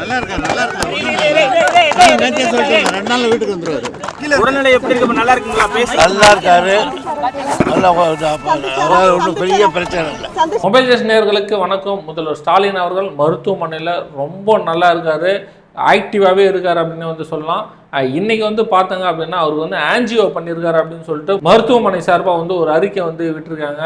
நல்லா இருக்கா நல்லா இருக்கா சொல்லிட்டு ரெண்டு நாள் வீட்டுக்கு வந்துருவாரு. உடல்நிலை எப்படி இருக்கு? இப்ப நல்லா இருக்குங்களா? பேச. நல்லா இருக்காரு நல்லா அதாவது ஒன்றும் பெரிய பிரச்சனை இல்லை. மொபைல் ஜெஸ் நேயர்களுக்கு வணக்கம். முதல்வர் ஸ்டாலின் அவர்கள் மருத்துவமனையில் ரொம்ப நல்லா இருக்காரு. ஆக்டிவாகவே இருக்காரு அப்படின்னு வந்து சொல்லலாம். அஹ் இன்னைக்கு வந்து பார்த்தாங்க அப்படின்னா அவருக்கு வந்து ஆன்ஜியோ பண்ணியிருக்காரு அப்படின்னு சொல்லிட்டு மருத்துவமனை சார்பாக வந்து ஒரு அறிக்கை வந்து விட்டுருக்காங்க.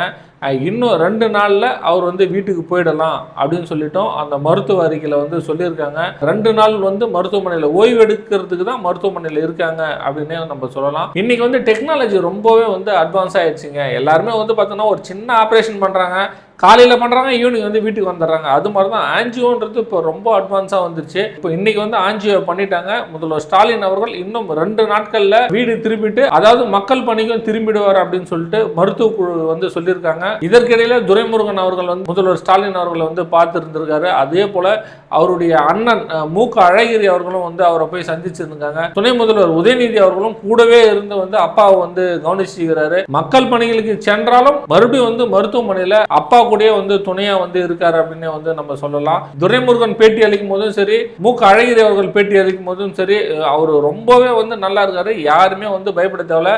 இன்னும் ரெண்டு நாளில் அவர் வந்து வீட்டுக்கு போயிடலாம் அப்படின்னு சொல்லிட்டோம். அந்த மருத்துவ அறிக்கையில் வந்து சொல்லியிருக்காங்க. ரெண்டு நாள் வந்து மருத்துவமனையில் ஓய்வு எடுக்கிறதுக்கு தான் மருத்துவமனையில் இருக்காங்க அப்படின்னே நம்ம சொல்லலாம். இன்றைக்கி வந்து டெக்னாலஜி ரொம்பவே வந்து அட்வான்ஸ் ஆயிடுச்சுங்க. எல்லாருமே வந்து பார்த்தோன்னா ஒரு சின்ன ஆப்ரேஷன் பண்ணுறாங்க காலையில் பண்ணுறாங்க ஈவினிங் வந்து வீட்டுக்கு வந்துடுறாங்க. அது மாதிரி தான் ஆன்ஜியோன்றது இப்போ ரொம்ப அட்வான்ஸாக வந்துருச்சு. இப்போ இன்னைக்கு வந்து ஆன்ஜியோ பண்ணிட்டாங்க. முதல்வர் ஸ்டாலின் அவர்கள் இன்னும் ரெண்டு நாட்களில் வீடு திரும்பிட்டு அதாவது மக்கள் பணிக்கும் திரும்பிடுவார் அப்படின்னு சொல்லிட்டு மருத்துவ குழு வந்து சொல்லியிருக்காங்க. இதற்கிடையில துரைமுருகன் அவர்கள் வந்து முதல்வர் ஸ்டாலின் அவர்களை வந்து பார்த்து இருந்திருக்காரு அதே போல அவருடைய அண்ணன் மூக்க மு க. அழகிரி அவர்களும் வந்து அவரை போய் சந்திச்சிருந்தாங்க. துணை முதல்வர் உதயநிதி அவர்களும் கூடவே இருந்து வந்து அப்பாவை வந்து கவனிச்சுக்கிறாரு. மக்கள் பணிகளுக்கு சென்றாலும் மறுபடியும் வந்து மருத்துவமனையில அப்பா கூடயே வந்து துணையா வந்து இருக்காரு அப்படின்னு வந்து நம்ம சொல்லலாம். துரைமுருகன் பேட்டி அளிக்கும் போதும் சரி மு க. அழகிரி அவர்கள் பேட்டி அளிக்கும் போதும் சரி அவர் ரொம்பவே வந்து நல்லா இருக்காரு. யாருமே வந்து பயப்பட தேவையில்ல.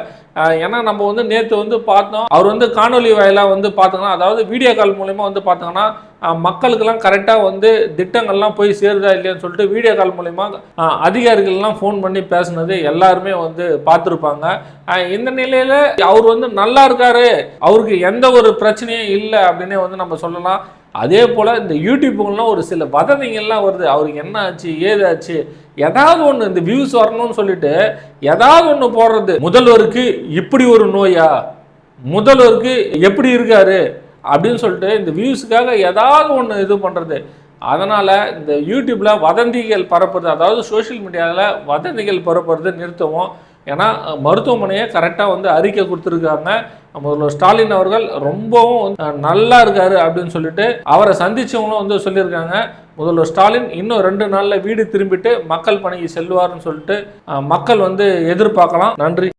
ஏன்னா நம்ம வந்து நேற்று வந்து பார்த்தோம் அவர் வந்து காணொலி வாயிலாக வந்து பார்த்தோங்கன்னா அதாவது வீடியோ கால் மூலயமா வந்து பார்த்தோங்கன்னா மக்களுக்கெல்லாம் கரெக்டாக வந்து திட்டங்கள்லாம் போய் சேருதா இல்லையான்னு சொல்லிட்டு வீடியோ கால் மூலயமா அதிகாரிகள்லாம் ஃபோன் பண்ணி பேசுனது எல்லாருமே வந்து பார்த்துருப்பாங்க இந்த நிலையில் அவர் வந்து நல்லா இருக்காரு அவருக்கு எந்த ஒரு பிரச்சனையும் இல்லை அப்படின்னே வந்து நம்ம சொல்லலாம். அதே போல் இந்த யூடியூப்புகள்லாம் ஒரு சில வதந்திகள்லாம் வருது. அவருக்கு என்ன ஆச்சு ஏதாச்சு ஏதாவது ஒன்று இந்த வியூஸ் வரணும்னு சொல்லிட்டு ஏதாவது ஒன்று போடுறது முதல்வருக்கு இப்படி ஒரு நோயா? முதல்வருக்கு எப்படி இருக்காரு அப்படின்னு சொல்லிட்டு இந்த வியூஸுக்காக ஏதாவது ஒன்று இது பண்ணுறது அதனால் இந்த யூடியூப்பில் வதந்திகள் பரப்புறது அதாவது சோஷியல் மீடியாவில் வதந்திகள் பரப்புறது நிறுத்துவோம். ஏன்னா மருத்துவமனையை கரெக்டாக வந்து அறிக்கை கொடுத்துருக்காங்க. முதல்வர் ஸ்டாலின் அவர்கள் ரொம்பவும் வந்து, நல்லா இருக்காரு அப்படின்னு சொல்லிட்டு அவரை சந்திச்சவங்களும் வந்து சொல்லியிருக்காங்க. முதல்வர் ஸ்டாலின் இன்னும் ரெண்டு நாளில் வீடு திரும்பிட்டு மக்கள் பணிக்கு செல்வார்னு சொல்லிட்டு மக்கள் வந்து எதிர்பார்க்கலாம். நன்றி.